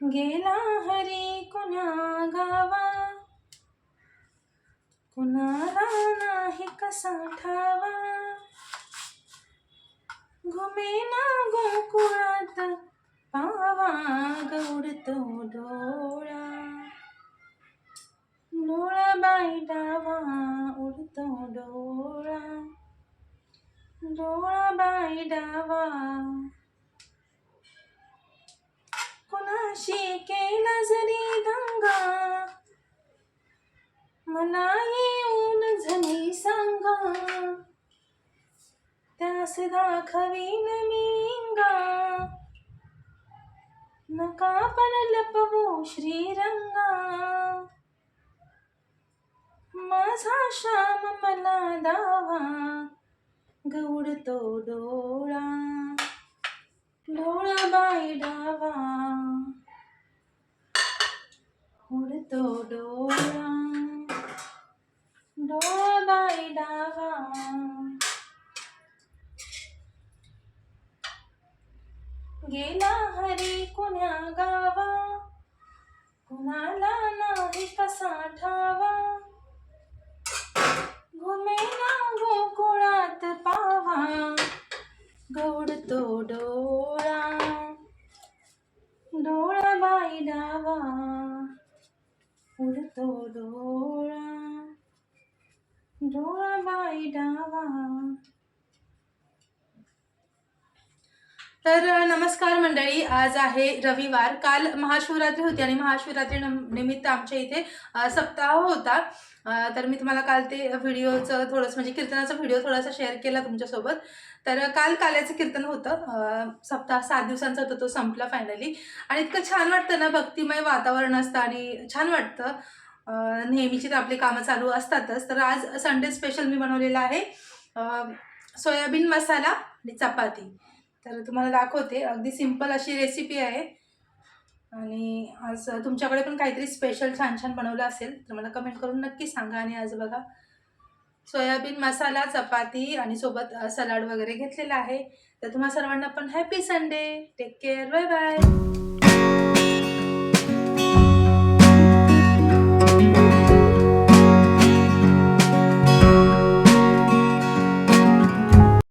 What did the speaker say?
गेला हरी कुणा गावा कुणाला नाही कसा ठावा घुमेना गोकुळात पावा गौडतो डोळा डोळा बाई डावा उडतो डोळा डोळा बाई डावा मला येऊन झाली सांगा. त्यास दाखवीन मींगा. नका पण लपवू श्रीरंगा. माझा श्याम मला दावा. गौडतो डोळा. डोळा बाई डावा. गेला हरी कुण्या गावा? कुणाला नाही कसा ठावा? घुमेला गोकुळात पावा. गौडतो डोळा. डोळा बाई डावा. उडतो डोळा. डोळा बाई डावा. तर नमस्कार मंडळी. आज आहे रविवार. काल महाशिवरात्री होती आणि महाशिवरात्री निमित्त आमच्या इथे सप्ताह होता. तर मी तुम्हाला काल ते व्हिडिओचं थोडंसं म्हणजे कीर्तनाचा व्हिडिओ थोडासा शेअर केला तुमच्यासोबत. तर काल काल्याचं कीर्तन होतं. सप्ताह सात दिवसांचा होता तो संपला फायनली आणि इतकं छान वाटतं ना भक्तिमय वातावरण असतं आणि छान वाटतं. नेहमीची तर आपली कामं चालू असतातच. तर आज संडे स्पेशल मी बनवलेला आहे. सोयाबीन मसाला आणि चपाती. तर तुम्हाला दाखवते. अगदी सिंपल अशी रेसिपी आहे. आणि आज तुमच्याकडे पण काहीतरी स्पेशल छान छान बनवलं असेल तर मला कमेंट करून नक्की सांगा. आणि आज बघा सोयाबीन मसाला चपाती आणि सोबत सलाड वगैरे घेतलेला आहे. तर तुम्हा सर्वांना पण happy Sunday take care bye bye